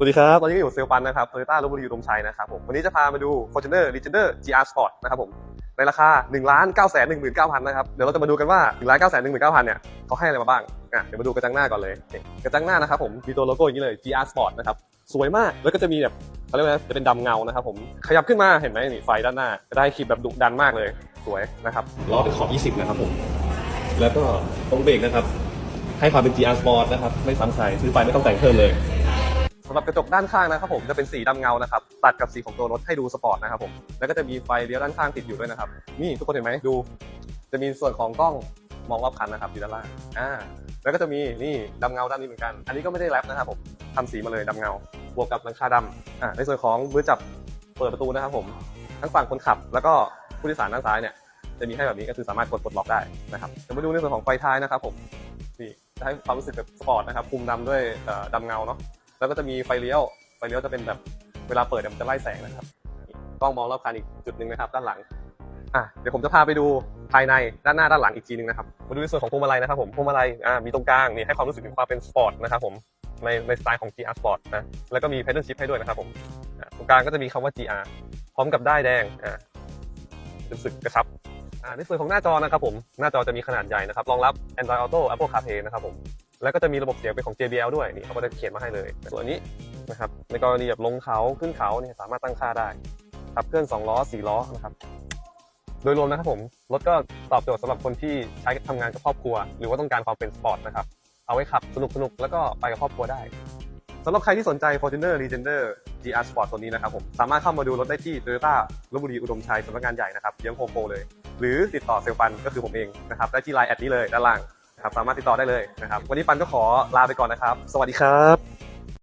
สวัสดีครับ ตอนนี้ก็อยู่เซลปันนะครับโตโยต้าลพบุรีอุดมชัยนะครับผม วันนี้จะพามาดู Fortuner Legender GR Sport นะครับผม ในราคา1ล้าน9 1 9 0 0 0 นะครับ เดี๋ยวเราจะมาดูกันว่า1ล้าน9 1 9 0 0 0 เนี่ยเขาให้อะไรมาบ้าง อะ เดี๋ยวมาดูกระจังหน้าก่อนเลย กระจังหน้านะครับผม มีตัวโลโก้อย่างนี้เลย GR Sport นะครับ สวยมาก แล้วก็จะมีแบบเขาเรียกว่าจะเป็นดำเงานะครับผม ขยับขึ้นมา เห็นไหมนี่ไฟด้านหน้า จะได้คลิปแบบดุดันมากเลย สวยนะครับ ล้อเป็นขอบ 20 นะครับผม แล้วก็ตรงเบรกนะครับ ให้ความเป็น GR Sport นะครับ ไม่ซ้ำใครซื้อไปไม่ต้องแต่งเพิ่มเลย สำหรับกระจกด้านข้างนะครับผมจะเป็นสีดำเงานะครับตัดกับสีของตัวรถให้ดูสปอร์ตนะครับผมแล้วก็จะมีไฟเลี้ยวด้านข้างติดอยู่ด้วยนะครับ นี่ทุกคนเห็นไหมดู จะมีส่วนของกล้องมองรอบคันนะครับอยู่ด้านล่างอ่าแล้วก็จะมีนี่ดำเงาด้านนี้เหมือนกัน อันนี้ก็ไม่ได้แรปนะครับผมทำสีมาเลยดำเงา บวกกับหลังคาดำอ่าในส่วนของมือจับเปิดประตูนะครับผมทั้งฝั่งคนขับ แล้วก็ผู้โดยสารด้านซ้ายเนี่ยจะมีให้แบบนี้ก็คือสามารถกดปลดล็อกได้นะครับเดี๋ยวมาดูในส่วนของไฟท้ายนะครับผมนี่จะให้ความรู้สึกแบบสปอร์ตนะครับคุมดำด้วยเอ่อดำเงาเนาะ แล้วก็จะมีไฟเลี้ยว ไฟเลี้ยวจะเป็นแบบเวลาเปิดมันจะไล่แสงนะครับกล้องมองรอบคันอีกจุดหนึ่งนะครับ ด้านหลัง อะเดี๋ยวผมจะพาไปดูภายในด้านหน้าด้านหลังอีกทีหนึงนะครับ มาดูในส่วนของพวงมาลัยนะครับผม พวงมาลัย อ่า มีตรงกลางนี่ให้ความรู้สึกถึงความเป็นสปอร์ตนะครับผม ในในสไตล์ของ GR Sport นะ แล้วก็มี pedal shift ให้ด้วยนะครับผมอะตรงกลางก็จะมีคำว่า GR พร้อมกับด้ายแดง อ่ารู้สึกกระชับอ่าในส่วนของหน้าจอนะครับผม หน้าจอจะมีขนาดใหญ่นะครับ รองรับ Android Auto Apple CarPlay นะครับผม แล้วก็จะมีระบบเสียงเป็นของ JBL ด้วยนี่เขาก็จะเขียนมาให้เลย ส่วนนี้นะครับในกรณีแบบลงเขาขึ้นเขาเนี่ยสามารถตั้งค่าได้ขับเคลื่อน2ล้อ4ล้อนะครับโดยรวมนะครับผมรถก็ตอบโจทย์สำหรับคนที่ใช้ทำงานกับครอบครัว หรือว่าต้องการความเป็นสปอร์ตนะครับเอาไว้ขับสนุกสนุกแล้วก็ไปกับครอบครัวได้สำหรับใครที่สนใจ Fortuner Legender GR Sport ตัวนี้นะครับผมสามารถเข้ามาดูรถได้ที่ Toyota ลพบุรีอุดมชัยสำนักงานใหญ่นะครับเยื้องโฮมโปรเลย หรือติดต่อเซลปันก็คือผมเองนะครับได้ที่ไลน์แอดนี้เลยด้านล่าง ครับสามารถติดต่อได้เลยนะครับ วันนี้ปันก็ขอลาไปก่อนนะครับ สวัสดีครับ